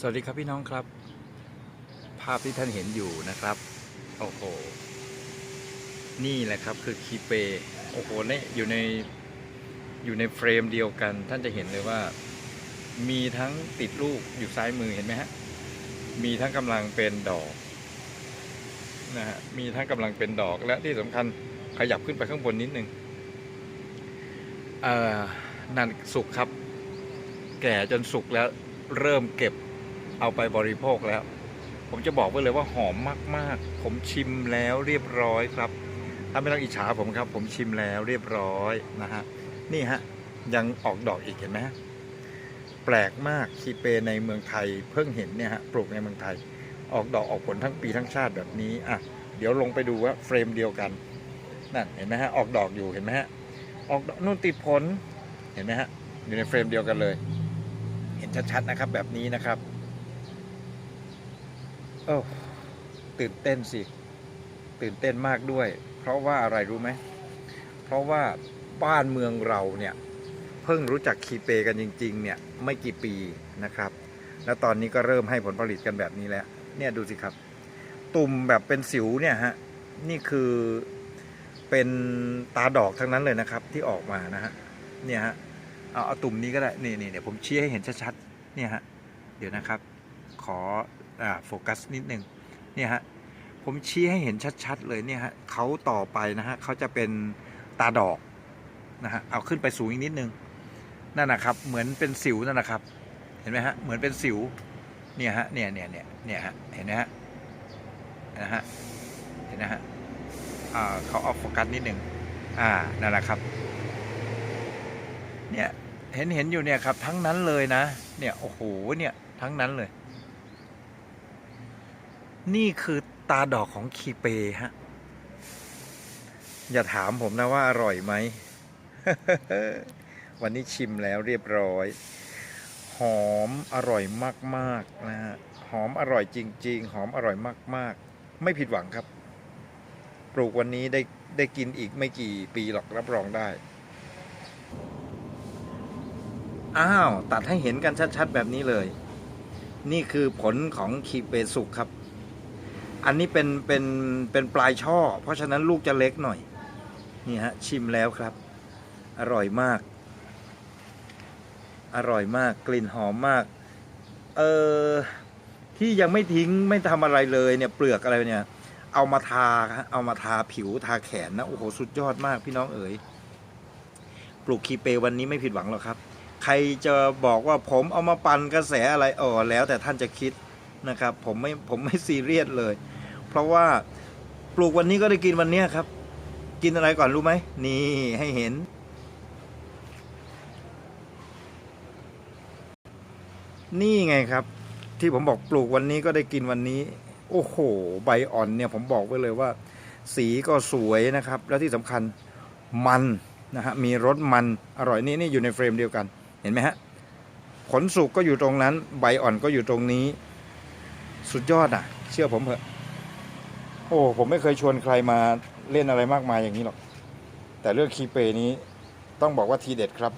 สวัสดีครับพี่น้องครับ ภาพที่ท่านเห็นอยู่นะครับ โอ้โห นี่แหละครับคือคีเปโอ้โหเนี่ยอยู่ในอยู่ในเฟรมเดียวกัน ท่านจะเห็นเลยว่า มีทั้งติดลูกอยู่ซ้ายมือเห็นไหมฮะ มีทั้งกำลังเป็นดอกนะฮะมีทั้งกำลังเป็นดอกและที่สำคัญขยับขึ้นไปข้างบนนิดนึงนันสุกครับ แก่จนสุกแล้วเริ่มเก็บ เอาไปบริโภคแล้ว ผมจะบอกไว้เลยว่าหอมมาก ๆ ผมชิมแล้วเรียบร้อยครับถ้าไม่ต้องอิจฉาผมครับ ผมชิมแล้วเรียบร้อยนะฮะนี่ฮะยังออกดอกอีกเห็นไหมแปลกมากคีเปในเมืองไทยเพิ่งเห็นเนี่ยฮะปลูกในเมืองไทย ออกดอกออกผลทั้งปีทั้งชาติแบบนี้อะเดี๋ยวลงไปดูว่าเฟรมเดียวกันนั่นเห็นไหมฮะออกดอกอยู่เห็นไหมฮะออกดอกนู่นติดผลเห็นไหมฮะอยู่ในเฟรมเดียวกันเลย เห็นชัดๆนะครับแบบนี้นะครับ โอ้ตื่นเต้นสิ ตื่นเต้นมากด้วย เพราะว่าอะไรรู้ไหม เพราะว่าบ้านเมืองเราเนี่ยเพิ่งรู้จักคีเปกันจริงๆเนี่ยไม่กี่ปีนะครับ แล้วตอนนี้ก็เริ่มให้ผลผลิตกันแบบนี้แล้วเนี่ยดูสิครับ ตุ่มแบบเป็นสิวเนี่ยฮะนี่คือเป็นตาดอกทั้งนั้นเลยนะครับที่ออกมานะฮะเนี่ยฮะเอาเอาตุ่มนี้ก็ได้นี่นี่เนี่ยผมชี้ให้เห็นชัดๆเนี่ยฮะเดี๋ยวนะครับ ขอ โฟกัสนิดนึงเนี่ยฮะผมชี้ให้เห็นชัดๆเลยเนี่ยฮะเขาต่อไปนะฮะเขาจะเป็นตาดอกนะฮะเอาขึ้นไปสูงอีกนิดนึงนั่นนะครับเหมือนเป็นสิวนั่นนะครับ เห็นไหมฮะเหมือนเป็นสิวเนี่ยฮะเนี่ยเนี่ยเนี่ยเนี่ยฮะเห็นไหมฮะนะฮะเห็นนะฮะอ่าเขาเอาโฟกัสนิดนึงอ่านั่นแหละครับเนี่ยเห็นเห็นอยู่เนี่ยครับทั้งนั้นเลยนะเนี่ยโอ้โหเนี่ยทั้งนั้นเลย นี่คือตาดอกของคีเปฮะ อย่าถามผมนะว่าอร่อยไหม วันนี้ชิมแล้วเรียบร้อย หอมอร่อยมากๆนะฮะ หอมอร่อยจริง ๆ หอมอร่อยมาก ๆ ไม่ผิดหวังครับ ปลูกวันนี้ได้ได้กินอีกไม่กี่ปีหรอกรับรองได้ อ้าว ตัดให้เห็นกันชัด ๆ แบบนี้เลย นี่คือผลของคีเปสุกครับ อันนี้เป็นเป็นเป็นปลายช่อ เพราะฉะนั้นลูกจะเล็กหน่อย นี่ฮะชิมแล้วครับ อร่อยมาก อร่อยมากกลิ่นหอมมาก เออที่ยังไม่ทิ้งไม่ทำอะไรเลยเนี่ยเปลือกอะไรเนี่ย เอามาทาฮะเอามาทาผิวทาแขนนะโอ้โหสุดยอดมากพี่น้องเอ๋ยปลูกคีเปวันนี้ไม่ผิดหวังหรอกครับ ใครจะบอกว่าผมเอามาปั่นกระแสอะไรอ๋อแล้วแต่ท่านจะคิดนะครับ ผมไม่ผมไม่ซีเรียสเลย เพราะว่าปลูกวันนี้ก็ได้กินวันเนี้ยครับ กินอะไรก่อนรู้ไหมนี่ให้เห็น นี่ไงครับ ที่ผมบอกปลูกวันนี้ก็ได้กินวันนี้ โอ้โห ใบอ่อนเนี่ยผมบอกไว้เลยว่า สีก็สวยนะครับ แล้วที่สำคัญมันนะฮะมีรสมันอร่อยนี่นี่อยู่ในเฟรมเดียวกัน เห็นไหมฮะผลสุกก็อยู่ตรงนั้น ใบอ่อนก็อยู่ตรงนี้ สุดยอดอะ เชื่อผมเถอะ โอ้ผมไม่เคยชวนใครมาเล่นอะไรมากมายอย่างนี้หรอก แต่เรื่องคีเปนี้ต้องบอกว่าทีเด็ดครับ